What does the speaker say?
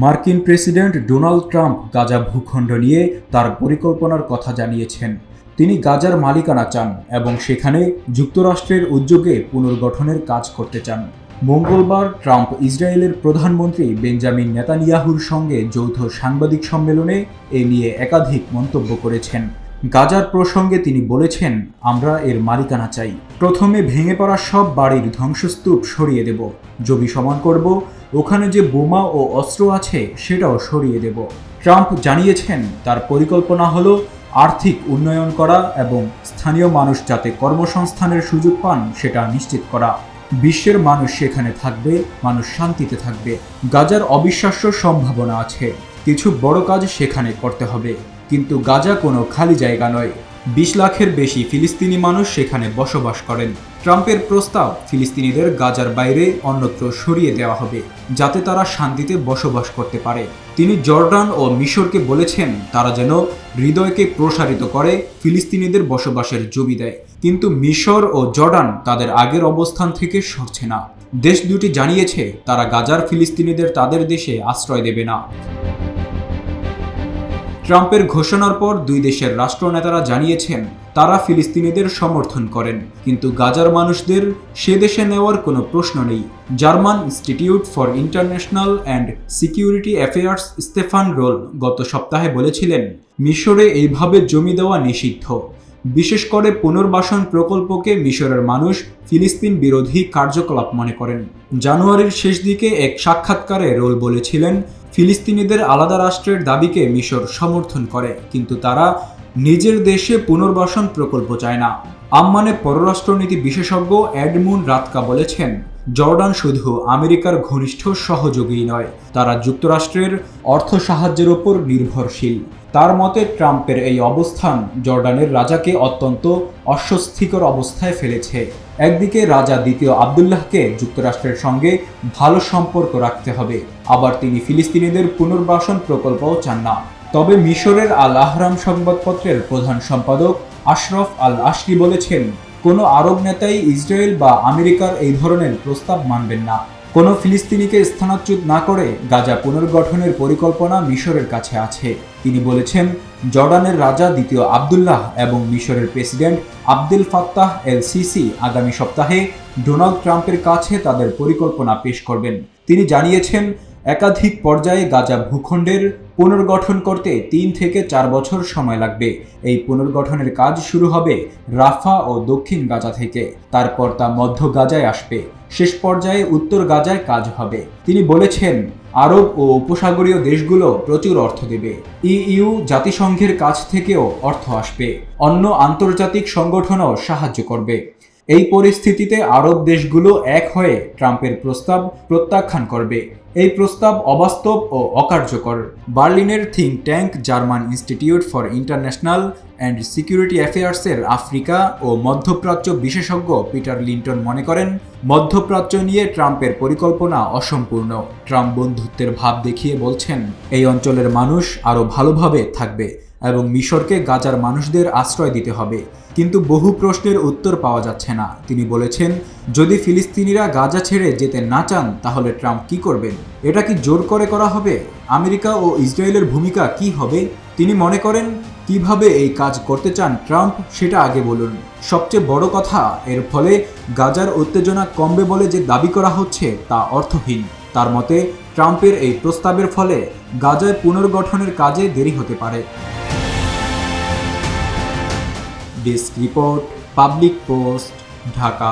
মার্কিন president Donald Trump Gaza ভূখণ্ড নিয়ে তার পরিকল্পনার কথা জানিয়েছেন। তিনি গাজার মালিকানা চান এবং সেখানে যুক্তরাষ্ট্রের উদ্যোগে পুনর্গঠনের কাজ করতে চান। মঙ্গলবার ট্রাম্প ইসরায়েলের প্রধানমন্ত্রী বেঞ্জামিন নেতানিয়াহুর সঙ্গে যৌথ সাংবাদিক সম্মেলনে এ নিয়ে একাধিক মন্তব্য করেছেন। গাজার প্রসঙ্গে তিনি বলেছেন, আমরা এর মালিকানা চাই। প্রথমে ভেঙে পড়া সব বাড়ির ধ্বংসস্তূপ সরিয়ে দেব। জমি সমান করব ওখানে যে বোমা ও অস্ত্র আছে সেটাও সরিয়ে দেব। ট্রাম্প জানিয়েছেন, তার পরিকল্পনা হলো আর্থিক উন্নয়ন করা এবং স্থানীয় মানুষ যাতে কর্মসংস্থানের সুযোগ পান সেটা নিশ্চিত করা। বিশ্বের মানুষ সেখানে থাকবে, মানুষ শান্তিতে থাকবে। গাজার অবিশ্বাস্য সম্ভাবনা আছে। কিছু বড় কাজ সেখানে করতে হবে, কিন্তু গাজা কোনো খালি জায়গা নয়। বিশ লাখের বেশি ফিলিস্তিনি মানুষ সেখানে বসবাস করেন। ট্রাম্পের প্রস্তাব ফিলিস্তিনিদের গাজার বাইরে অন্যত্র সরিয়ে দেওয়া হবে, যাতে তারা শান্তিতে বসবাস করতে পারে। তিনি জর্ডান ও মিশরকে বলেছেন, তারা যেন হৃদয়কে প্রসারিত করে, ফিলিস্তিনিদের বসবাসের জমি দেয়। কিন্তু মিশর ও জর্ডান তাদের আগের অবস্থান থেকে সরছে না। দেশ দুটি জানিয়েছে, তারা গাজার ফিলিস্তিনিদের তাদের দেশে আশ্রয় দেবে না। ট্রাম্পের ঘোষণার পর দুই দেশের রাষ্ট্রনেতারা জানিয়েছেন, তারা ফিলিস্তিনিদের সমর্থন করেন। কিন্তু গাজার মানুষদের সে দেশে নেওয়ার কোনো প্রশ্ন নেই। German Institute for International and Security Affairs Stefan Roll গত সপ্তাহে বলেছিলেন, মিশরে এইভাবে জমি দেওয়া নিষিদ্ধ। বিশেষ করে পুনর্বাসন প্রকল্পকে মিশরের মানুষ ফিলিস্তিন বিরোধী কার্যকলাপ মনে করেন। জানুয়ারির শেষ দিকে এক সাক্ষাৎকারে রোল বলেছিলেন, ফিলিস্তিনিদের আলাদা রাষ্ট্রের দাবিকে মিশর সমর্থন করে, কিন্তু তারা নিজের দেশে পুনর্বাসন প্রকল্প চায় না। আম্মানে পররাষ্ট্রনীতি বিশেষজ্ঞ অ্যাডমুন রাতকা বলেছেন, জর্ডান শুধু আমেরিকার ঘনিষ্ঠ সহযোগী নয়, তারা যুক্তরাষ্ট্রের অর্থ সাহায্যের ওপর নির্ভরশীল। তার মতে ট্রাম্পের এই অবস্থান জর্ডানের রাজাকে অত্যন্ত অস্বস্তিকর অবস্থায় ফেলেছে। একদিকে রাজা দ্বিতীয় আবদুল্লাহকে যুক্তরাষ্ট্রের সঙ্গে ভালো সম্পর্ক রাখতে হবে। আবার তিনি ফিলিস্তিনিদের পুনর্বাসন প্রকল্পও চান না। তবে মিশরের আল আহরাম সংবাদপত্রের প্রধান সম্পাদক আশরফ আল আশরি বলেছেন, কোনো আরব নেতাই ইসরায়েল বা আমেরিকার এই ধরনের প্রস্তাব মানবেন না। কোনো ফিলিস্তিনিকে স্থানাচ্যুত না করে গাজা পুনর্গঠনের পরিকল্পনা মিশরের কাছে আছে। তিনি বলেছেন, জর্ডানের রাজা দ্বিতীয় আবদুল্লাহ এবং মিশরের president Abdul Fattah El Sisi আগামী সপ্তাহে ডোনাল্ড ট্রাম্পের কাছে তাদের পরিকল্পনা পেশ করবেন। তিনি জানিয়েছেন, একাধিক পর্যায়ে গাজা ভূখণ্ডের পুনর্গঠন করতে তিন থেকে চার বছর সময় লাগবে। এই পুনর্গঠনের কাজ শুরু হবে রাফা ও দক্ষিণ গাজা থেকে। তারপর তা মধ্য গাজায় আসবে। শেষ পর্যায়ে উত্তর গাজায় কাজ হবে। তিনি বলেছেন, আরব ও উপসাগরীয় দেশগুলো প্রচুর অর্থ দেবে। ইইউ জাতিসংঘের কাছ থেকেও অর্থ আসবে। অন্য আন্তর্জাতিক সংগঠনও সাহায্য করবে। এই পরিস্থিতিতে আরব দেশগুলো এক হয়ে ট্রাম্পের প্রস্তাব প্রত্যাখ্যান করবে। এই প্রস্তাব অবাস্তব ও অকার্যকর। বার্লিনের think tank, German Institute for International and Security অ্যাফেয়ার্সের Africa ও মধ্যপ্রাচ্য বিশেষজ্ঞ পিটার লিন্টন মনে করেন, মধ্যপ্রাচ্য নিয়ে ট্রাম্পের পরিকল্পনা অসম্পূর্ণ। ট্রাম্প বন্ধুত্বের ভাব দেখিয়ে বলছেন, এই অঞ্চলের মানুষ আরও ভালোভাবে থাকবে। এবং মিশরকে গাজার মানুষদের আশ্রয় দিতে হবে। কিন্তু বহু প্রশ্নের উত্তর পাওয়া যাচ্ছে না। তিনি বলেছেন, যদি ফিলিস্তিনিরা গাজা ছেড়ে যেতে না চান, তাহলে ট্রাম্প কি করবেন? এটা কি জোর করে করা হবে? আমেরিকা ও ইসরায়েলের ভূমিকা কি হবে? তিনি মনে করেন, কীভাবে এই কাজ করতে চান ট্রাম্প, সেটা আগে বলুন। সবচেয়ে বড় কথা, এর ফলে গাজার উত্তেজনা কমবে বলে যে দাবি করা হচ্ছে, তা অর্থহীন। তার মতে, ট্রাম্পের এই প্রস্তাবের ফলে গাজায় পুনর্গঠনের কাজে দেরি হতে পারে। Desk report public post Dhaka